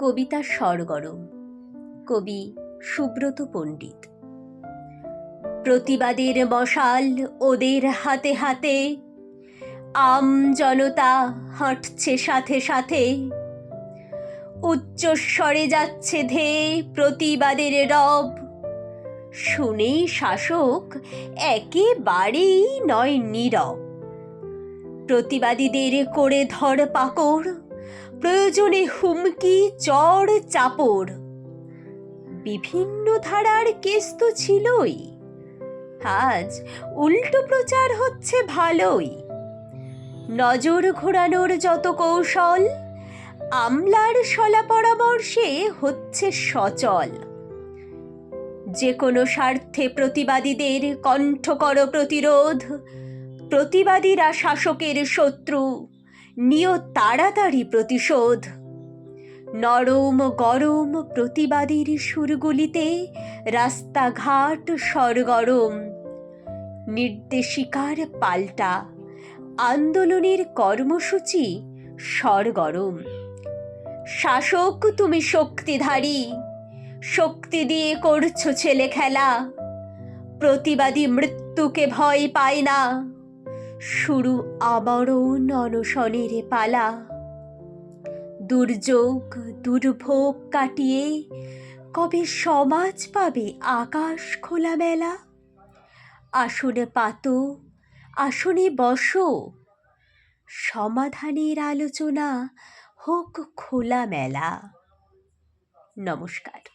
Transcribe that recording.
কবিতা স্বরগরম কবি সুব্রত পণ্ডিত। প্রতিবাদের মশাল ওদের হাতে হাতে, আম জনতা হাঁটছে সাথে সাথে। উচ্চস্বরে যাচ্ছে ধে প্রতিবাদের রব। শুনেই শাসক একেবারেই নয় নীরব। প্রতিবাদীদের করে ধর পাকড় প্রয়োজনে হুমকি চড় চাপড়। বিভিন্ন ধারার কেস তো ছিলই। আজ উল্টো প্রচার হচ্ছে ভালোই। নজর ঘোরানোর যত কৌশল, আমলার সলা পরামর্শে হচ্ছে সচল। যে কোনো স্বার্থে প্রতিবাদীদের কণ্ঠ কর প্রতিরোধ, প্রতিবাদীরা শাসকের শত্রু নিয় তাড়াতাড়ি প্রতিশোধ। নরম গরম প্রতিবাদীর সুরগুলিতে রাস্তাঘাট সরগরম। নির্দেশিকার পাল্টা, আন্দোলনের কর্মসূচি সরগরম। শাসক, তুমি শক্তিধারী। শক্তি দিয়ে করছ ছেলে খেলা প্রতিবাদী মৃত্যুকে ভয় পায় না। শুরু আবারও অনশনের পালা। দুর্যোগ, দুর্ভোগ কাটিয়ে কবে সমাজ পাবে আকাশ খোলামেলা? আসনে পাতো, আসনে বসো। সমাধানের আলোচনা হোক খোলামেলা। নমস্কার।